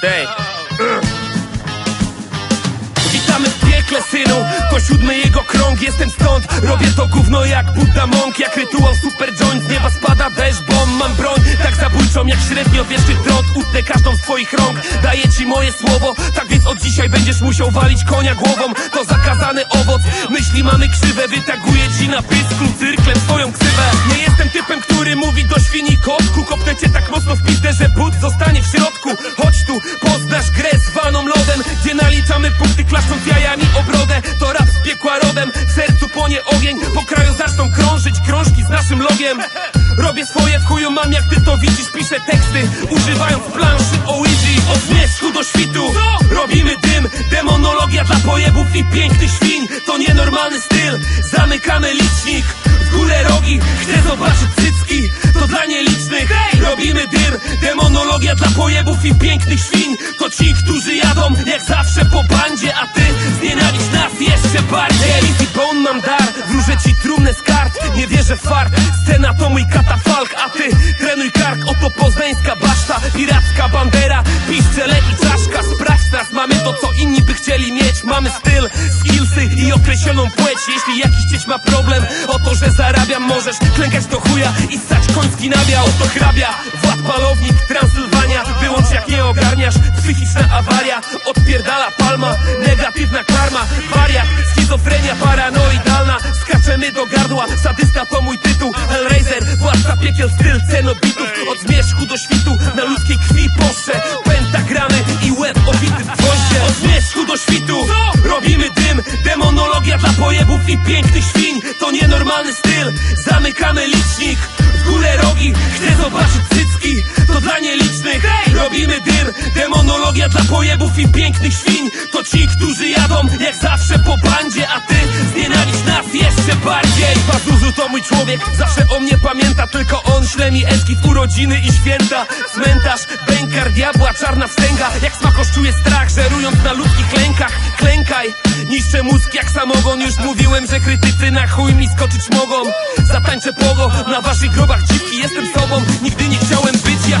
Tej. Witamy w piekle, synu. To siódmy jego krąg, jestem stąd. Robię to gówno jak Buddha Monk. Jak rytuał super joint, z nieba spada. Deszcz Bomb, mam broń, tak zabójczą jak średnio wieszczy trąd. Utnę każdą z twoich rąk, daję ci moje słowo. Tak więc od dzisiaj będziesz musiał walić konia głową. To zakazany owoc, myśli mamy krzywe. Wytaguję ci na pysku cyrklem swoją ksywę Tu, poznasz grę zwaną lodem Gdzie naliczamy punkty klaszcząc jajami o brodę To rap z piekła rodem, w sercu płonie ogień. Po kraju zaczną krążyć krążki z naszym logiem. Robię swoje w chuju mam jak ty to widzisz Piszę teksty, używając planszy Ouija. Od zmierzchu do świtu Robimy dym, demonologia dla pojebów i pięknych świń. To nienormalny styl, zamykamy licznik. W górę rogi, chcę zobaczyć cycki pojebów i pięknych świń. To ci, którzy jadą jak zawsze po bandzie A ty znienawiść nas jeszcze bardziej. Easy Bone mam dar, wróżę ci trumnę z kart. Nie wierzę w fart, scena to mój katafalk A ty trenuj kark, oto poznańska baszta Piracka bandera, piszczele i czaszka. Sprawdź nas, mamy to co inni by chcieli mieć. Mamy styl, skillsy i określoną płeć. Jeśli jakiś cieć ma problem o to, że zarabiam Możesz klękać do chuja i ssać koński nabiał. To hrabia, Wład Palownik, Transylwania Wyłącz jak nie ogarniasz, psychiczna awaria. Odpierdala palma, negatywna karma. Wariat, schizofrenia paranoidalna. Skaczemy do gardła, sadysta to mój tytuł. Hellraiser, władca piekiel, styl cenobitów. Od zmierzchu do świtu, na ludzkiej krwi poszcze Pentagramy i łeb obity w gwoździe. Od zmierzchu do świtu, robimy dym. Demonologia dla pojebów i pięknych świń. To nienormalny styl, zamykamy licznik. W górę rogi, chcę zobaczyć cycki Demonologia dla pojebów i pięknych świń. To ci, którzy jadą jak zawsze po bandzie A ty znienawiść nas jeszcze bardziej. Pazuzu to mój człowiek, zawsze o mnie pamięta. Tylko on śle mi eski w urodziny i święta. Cmentarz, bękar, diabła, czarna wstęga. Jak smakoszczuje strach, żerując na ludzkich lękach. Klękaj, niszczę mózg jak samogon. Już mówiłem, że krytycy na chuj mi skoczyć mogą. Zatańczę pogo, na waszych grobach dziwki Jestem sobą, nigdy nie chciałem